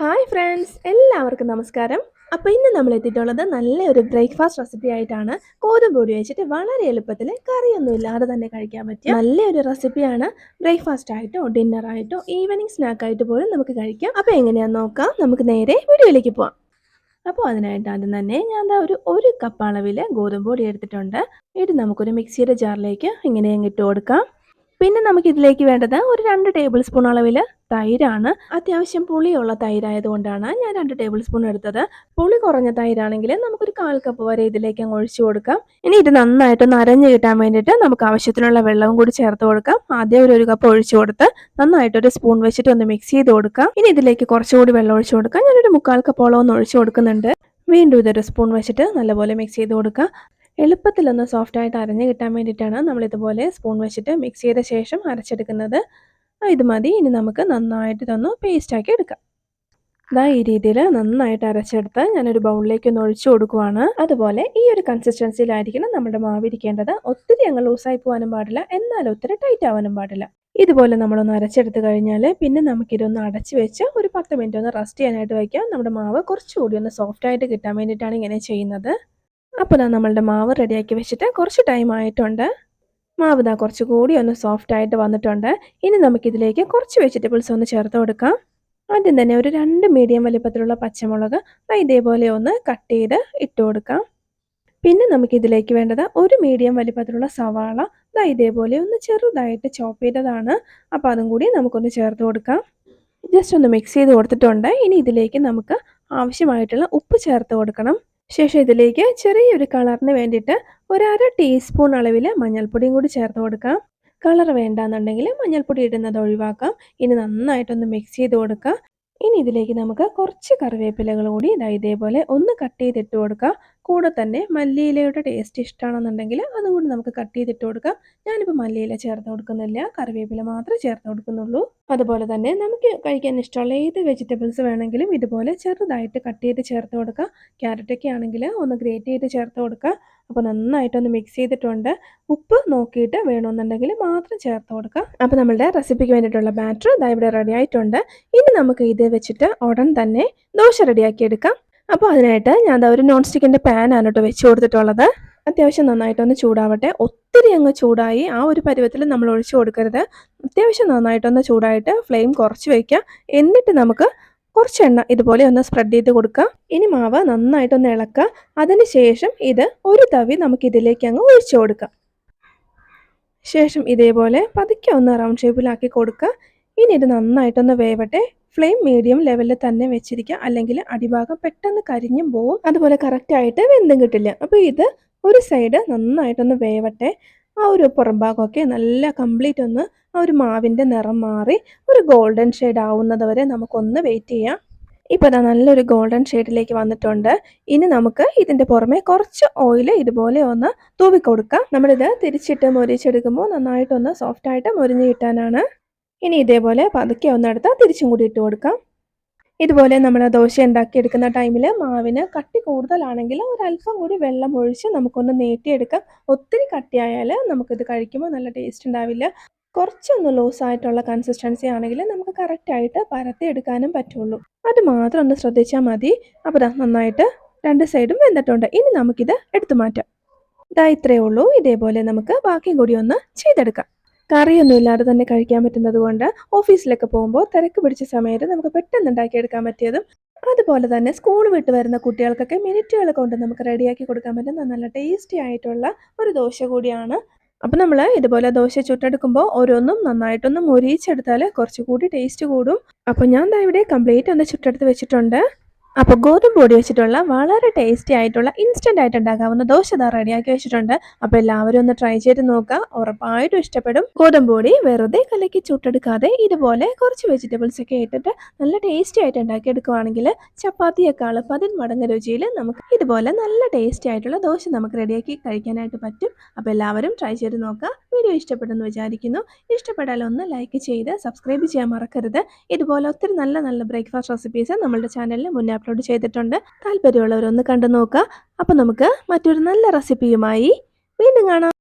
Hi friends എല്ലാവർക്കും നമസ്കാരം. അപ്പോൾ ഇന്ന് നമ്മൾ എത്തിയിട്ടുള്ളത് നല്ലൊരു ബ്രേക്ക്ഫാസ്റ്റ് റെസിപ്പി ആയിട്ടാണ്. ഗോതമ്പ് പൊടി വെച്ചിട്ട് വളരെ എളുപ്പത്തിൽ കറിയൊന്നും ഇല്ലാതെ തന്നെ കഴിക്കാൻ പറ്റിയ നല്ലൊരു റെസിപ്പിയാണ് ബ്രേക്ക്ഫാസ്റ്റ് ആയിട്ടോ ഡിന്നർ ആയിട്ടോ ഈവനിങ് സ്നാക്ക് ആയിട്ട് പോലും നമുക്ക് കഴിക്കാം. അപ്പോൾ എങ്ങനെയാണെന്ന് നോക്കാം. നമുക്ക് നേരെ വീഡിയോയിലേക്ക് പോവാം. അപ്പോൾ അതിനായിട്ട് ആദ്യം തന്നെ ഞാൻ എന്താ ഒരു ഒരു കപ്പ് അളവിൽ ഗോതമ്പ് പൊടി എടുത്തിട്ടുണ്ട്. ഇത് നമുക്കൊരു മിക്സിയുടെ ജാറിലേക്ക് ഇങ്ങനെ ഇട്ട് കൊടുക്കാം. പിന്നെ നമുക്ക് ഇതിലേക്ക് വേണ്ടത് ഒരു രണ്ട് ടേബിൾ സ്പൂൺ അളവിൽ തൈരാണ്. അത്യാവശ്യം പുളിയുള്ള തൈരായതുകൊണ്ടാണ് ഞാൻ രണ്ട് ടേബിൾ സ്പൂൺ എടുത്തത്. പുളി കുറഞ്ഞ തൈരാണെങ്കിൽ നമുക്കൊരു കാൽ കപ്പ് വരെ ഇതിലേക്ക് അങ്ങ് ഒഴിച്ചു കൊടുക്കാം. ഇനി ഇത് നന്നായിട്ട് നരഞ്ഞു കിട്ടാൻ വേണ്ടിയിട്ട് നമുക്ക് ആവശ്യത്തിനുള്ള വെള്ളവും കൂടി ചേർത്ത് കൊടുക്കാം. ആദ്യം ഒരു ഒരു കപ്പ് ഒഴിച്ചു കൊടുത്ത് നന്നായിട്ട് ഒരു സ്പൂൺ വെച്ചിട്ട് ഒന്ന് മിക്സ് ചെയ്ത് കൊടുക്കാം. ഇനി ഇതിലേക്ക് കുറച്ചുകൂടി വെള്ളം ഒഴിച്ചു കൊടുക്കാം. ഞാനൊരു മുക്കാൽ കപ്പോളം ഒന്ന് ഒഴിച്ചു കൊടുക്കുന്നുണ്ട്. വീണ്ടും ഇതൊരു സ്പൂൺ വെച്ചിട്ട് നല്ലപോലെ മിക്സ് ചെയ്ത് കൊടുക്കുക എളുപ്പത്തിലൊന്ന് സോഫ്റ്റായിട്ട് അരഞ്ഞ് കിട്ടാൻ വേണ്ടിയിട്ടാണ് നമ്മളിതുപോലെ സ്പൂൺ വെച്ചിട്ട് മിക്സ് ചെയ്ത ശേഷം അരച്ചെടുക്കുന്നത്. ഇത് മതി. ഇനി നമുക്ക് നന്നായിട്ട് ഇതൊന്ന് പേസ്റ്റാക്കി എടുക്കാം. ഇതാ ഈ രീതിയിൽ നന്നായിട്ട് അരച്ചെടുത്ത് ഞാനൊരു ബൗളിലേക്ക് ഒന്ന് ഒഴിച്ചു കൊടുക്കുവാണ്. അതുപോലെ ഈ ഒരു കൺസിസ്റ്റൻസിയിലായിരിക്കണം നമ്മുടെ മാവിരിക്കേണ്ടത് ഒത്തിരി അങ്ങ് ലൂസായി പോകാനും പാടില്ല. എന്നാൽ ഒത്തിരി ടൈറ്റ് ആവാനും പാടില്ല. ഇതുപോലെ നമ്മളൊന്ന് അരച്ചെടുത്ത് കഴിഞ്ഞാൽ പിന്നെ നമുക്കിതൊന്ന് അടച്ചു വെച്ച് ഒരു പത്ത് മിനിറ്റ് ഒന്ന് റെസ്റ്റ് ചെയ്യാനായിട്ട് വയ്ക്കാം. നമ്മുടെ മാവ് കുറച്ചുകൂടി ഒന്ന് സോഫ്റ്റ് ആയിട്ട് കിട്ടാൻ വേണ്ടിയിട്ടാണ് ഇങ്ങനെ ചെയ്യുന്നത്. അപ്പോൾ ഞാൻ നമ്മളുടെ മാവ് റെഡിയാക്കി വെച്ചിട്ട് കുറച്ച് ടൈം ആയിട്ടുണ്ട്. മാവ് ഇതാ കുറച്ച് കൂടി ഒന്ന് സോഫ്റ്റ് ആയിട്ട് വന്നിട്ടുണ്ട്. ഇനി നമുക്കിതിലേക്ക് കുറച്ച് വെജിറ്റബിൾസ് ഒന്ന് ചേർത്ത് കൊടുക്കാം. ആദ്യം തന്നെ ഒരു രണ്ട് മീഡിയം വലിപ്പത്തിലുള്ള പച്ചമുളക് ഇതേപോലെ ഒന്ന് കട്ട് ചെയ്ത് ഇട്ട് കൊടുക്കാം. പിന്നെ നമുക്കിതിലേക്ക് വേണ്ടത് ഒരു മീഡിയം വലിപ്പത്തിലുള്ള സവാള ഇതേപോലെ ഒന്ന് ചെറുതായിട്ട് ചോപ്പ് ചെയ്തതാണ്. അപ്പോൾ അതും കൂടി നമുക്കൊന്ന് ചേർത്ത് കൊടുക്കാം. ജസ്റ്റ് ഒന്ന് മിക്സ് ചെയ്ത് കൊടുത്തിട്ടുണ്ട്. ഇനി ഇതിലേക്ക് നമുക്ക് ആവശ്യമായിട്ടുള്ള ഉപ്പ് ചേർത്ത് കൊടുക്കണം. ശേഷം ഇതിലേക്ക് ചെറിയൊരു കളറിന് വേണ്ടിയിട്ട് ഒരര ടീസ്പൂൺ അളവിൽ മഞ്ഞൾപ്പൊടിയും കൂടി ചേർത്ത് കൊടുക്കാം. കളർ വേണ്ടാന്നുണ്ടെങ്കിൽ മഞ്ഞൾപ്പൊടി ഇടുന്നത് ഒഴിവാക്കാം. ഇനി നന്നായിട്ടൊന്ന് മിക്സ് ചെയ്ത് കൊടുക്കാം. ഇനി ഇതിലേക്ക് നമുക്ക് കുറച്ച് കറിവേപ്പിലകൾ കൂടി ഇതാ ഇതേപോലെ ഒന്ന് കട്ട് ചെയ്തിട്ട് കൊടുക്കാം. കൂടെ തന്നെ മല്ലിയിലയുടെ ടേസ്റ്റ് ഇഷ്ടമാണെന്നുണ്ടെങ്കിൽ അതും കൂടി നമുക്ക് കട്ട് ചെയ്തിട്ട് കൊടുക്കാം. ഞാനിപ്പോൾ മല്ലിയില ചേർത്ത് കൊടുക്കുന്നില്ല. കറിവേപ്പില മാത്രമേ ചേർത്ത് കൊടുക്കുന്നുള്ളൂ. അതുപോലെ തന്നെ നമുക്ക് കഴിക്കാൻ ഇഷ്ടമുള്ള ഏത് വെജിറ്റബിൾസ് വേണമെങ്കിലും ഇതുപോലെ ചെറുതായിട്ട് കട്ട് ചെയ്ത് ചേർത്ത് കൊടുക്കാം. ക്യാരറ്റൊക്കെ ആണെങ്കിൽ ഒന്ന് ഗ്രേറ്റ് ചെയ്ത് ചേർത്ത് കൊടുക്കുക അപ്പോൾ നന്നായിട്ടൊന്ന് മിക്സ് ചെയ്തിട്ടുണ്ട്. ഉപ്പ് നോക്കിയിട്ട് വേണമെന്നുണ്ടെങ്കിൽ മാത്രം ചേർത്ത് കൊടുക്കുക അപ്പോൾ നമ്മളുടെ റെസിപ്പിക്ക് വേണ്ടിയിട്ടുള്ള ബാറ്റർ ഇതാ ഇവിടെ റെഡി ആയിട്ടുണ്ട്. ഇനി നമുക്ക് ഇത് വെച്ചിട്ട് ഉടൻ തന്നെ ദോശ റെഡിയാക്കി എടുക്കാം. അപ്പോൾ അതിനായിട്ട് ഞാൻ ഒരു നോൺ സ്റ്റിക്കിന്റെ പാനാണ് കേട്ടോ വെച്ച് കൊടുത്തിട്ടുള്ളത്. അത്യാവശ്യം നന്നായിട്ടൊന്ന് ചൂടാവട്ടെ. ഒത്തിരി അങ്ങ് ചൂടായി ആ ഒരു പരുവത്തിൽ നമ്മൾ ഒഴിച്ചു കൊടുക്കരുത്. അത്യാവശ്യം നന്നായിട്ടൊന്ന് ചൂടായിട്ട് ഫ്ലെയിം കുറച്ച് വയ്ക്കുക എന്നിട്ട് നമുക്ക് കുറച്ച് എണ്ണ ഇതുപോലെ ഒന്ന് സ്പ്രെഡ് ചെയ്ത് കൊടുക്കുക. ഇനി മാവ് നന്നായിട്ടൊന്ന് ഇളക്കുക. അതിനുശേഷം ഇത് ഒരു തവി നമുക്ക് ഇതിലേക്ക് അങ്ങ് ഒഴിച്ചു കൊടുക്കാം ശേഷം ഇതേപോലെ പതുക്കെ ഒന്ന് റൗണ്ട് ഷേപ്പിലാക്കി കൊടുക്കുക. ഇനി ഇത് നന്നായിട്ടൊന്ന് വേവട്ടെ. ഫ്ലെയിം മീഡിയം ലെവലിൽ തന്നെ വെച്ചിരിക്കുക അല്ലെങ്കിൽ അടിഭാഗം പെട്ടെന്ന് കരിഞ്ഞും പോവും. അതുപോലെ കറക്റ്റായിട്ട് വെന്തും കിട്ടില്ല. അപ്പോൾ ഇത് ഒരു സൈഡ് നന്നായിട്ടൊന്ന് വേവട്ടെ. ആ ഒരു പുറം ഭാഗമൊക്കെ നല്ല കംപ്ലീറ്റ് ഒന്ന് ആ ഒരു മാവിന്റെ നിറം മാറി ഒരു ഗോൾഡൻ ഷെയ്ഡ് ആവുന്നത് വരെ നമുക്കൊന്ന് വെയിറ്റ് ചെയ്യാം. ഇപ്പോൾ ഇതാ നല്ലൊരു ഗോൾഡൻ ഷെയ്ഡിലേക്ക് വന്നിട്ടുണ്ട്. ഇനി നമുക്ക് ഇതിന്റെ പുറമെ കുറച്ച് ഓയിൽ ഇതുപോലെ ഒന്ന് തൂവിക്കൊടുക്കാം. നമ്മളിത് തിരിച്ചിട്ട് മൊരിച്ചെടുക്കുമ്പോൾ നന്നായിട്ടൊന്ന് സോഫ്റ്റായിട്ട് മൊരിഞ്ഞ് കിട്ടാനാണ് ഇനി ഇതേപോലെ പതുക്കെ ഒന്നെടുത്ത് തിരിച്ചും കൂടി ഇട്ട് കൊടുക്കാം. ഇതുപോലെ നമ്മൾ ദോശ ഉണ്ടാക്കിയെടുക്കുന്ന ടൈമിൽ മാവിന് കട്ടി കൂടുതലാണെങ്കിൽ ഒരല്പം കൂടി വെള്ളം ഒഴിച്ച് നമുക്കൊന്ന് നീട്ടിയെടുക്കാം. ഒത്തിരി കട്ടിയായാൽ നമുക്കിത് കഴിക്കുമ്പോൾ നല്ല ടേസ്റ്റ് ഉണ്ടാവില്ല. കുറച്ചൊന്ന് ലൂസ് ആയിട്ടുള്ള കൺസിസ്റ്റൻസി ആണെങ്കിൽ നമുക്ക് കറക്റ്റായിട്ട് പരത്തി എടുക്കാനും പറ്റുള്ളൂ. അത് മാത്രം ഒന്ന് ശ്രദ്ധിച്ചാൽ മതി. അപ്പോൾ നന്നായിട്ട് രണ്ട് സൈഡും വെന്തിട്ടുണ്ട്. ഇനി നമുക്കിത് എടുത്തു മാറ്റാം. ഇതാ ഇത്രയേ ഉള്ളൂ. ഇതേപോലെ നമുക്ക് ബാക്കിയും കൂടി ഒന്ന് ചെയ്തെടുക്കാം. കറിയൊന്നും ഇല്ലാതെ തന്നെ കഴിക്കാൻ പറ്റുന്നത് കൊണ്ട് ഓഫീസിലൊക്കെ പോകുമ്പോൾ തിരക്ക് പിടിച്ച സമയത്ത് നമുക്ക് പെട്ടെന്ന് ഉണ്ടാക്കിയെടുക്കാൻ പറ്റിയതും അതുപോലെ തന്നെ സ്കൂൾ വിട്ട് വരുന്ന കുട്ടികൾക്കൊക്കെ മിനിറ്റുകൾ കൊണ്ട് നമുക്ക് റെഡിയാക്കി കൊടുക്കാൻ പറ്റുന്ന നല്ല ടേസ്റ്റി ആയിട്ടുള്ള ഒരു ദോശ കൂടിയാണ്. അപ്പം നമ്മൾ ഇതുപോലെ ദോശ ചുട്ടെടുക്കുമ്പോൾ ഓരോന്നും നന്നായിട്ടൊന്ന് മുരിയിച്ചെടുത്താൽ കുറച്ചുകൂടി ടേസ്റ്റ് കൂടും. അപ്പോൾ ഞാൻ ദാ ഇവിടെ കംപ്ലീറ്റ് ഒന്ന് ചുട്ടെടുത്ത് വെച്ചിട്ടുണ്ട്. അപ്പോൾ ഗോതമ്പ് പൊടി വെച്ചിട്ടുള്ള വളരെ ടേസ്റ്റി ആയിട്ടുള്ള ഇൻസ്റ്റന്റ് ആയിട്ട് ഉണ്ടാക്കാവുന്ന ദോശ ദാ റെഡിയാക്കി വെച്ചിട്ടുണ്ട്. അപ്പോൾ എല്ലാവരും ഒന്ന് ട്രൈ ചെയ്ത് നോക്കുക. ഉറപ്പായിട്ടും ഇഷ്ടപ്പെടും. ഗോതമ്പ് പൊടി വെറുതെ കലക്കി ചുട്ടെടുക്കാതെ ഇതുപോലെ കുറച്ച് വെജിറ്റബിൾസ് ഒക്കെ ഇട്ടിട്ട് നല്ല ടേസ്റ്റി ആയിട്ട് ഉണ്ടാക്കിയെടുക്കുവാണെങ്കിൽ ചപ്പാത്തിയേക്കാൾ പതിന് മടങ്ങ് രുചിയിൽ നമുക്ക് ഇതുപോലെ നല്ല ടേസ്റ്റി ആയിട്ടുള്ള ദോശ നമുക്ക് റെഡിയാക്കി കഴിക്കാനായിട്ട് പറ്റും. അപ്പോൾ എല്ലാവരും ട്രൈ ചെയ്ത് നോക്കുക. വീഡിയോ ഇഷ്ടപ്പെടുന്നു വിചാരിക്കുന്നു. ഇഷ്ടപ്പെട്ടാൽ ഒന്ന് ലൈക്ക് ചെയ്ത് സബ്സ്ക്രൈബ് ചെയ്യാൻ മറക്കരുത്. ഇതുപോലെ ഒത്തിരി നല്ല നല്ല ബ്രേക്ക്ഫാസ്റ്റ് റെസിപ്പീസ് നമ്മുടെ ചാനലിൽ മുന്നേ അപ്ലോഡ് ചെയ്തിട്ടുണ്ട്. താല്പര്യമുള്ളവരൊന്ന് കണ്ടു നോക്കുക അപ്പോൾ നമുക്ക് മറ്റൊരു നല്ല റെസിപ്പിയുമായി വീണ്ടും കാണാം.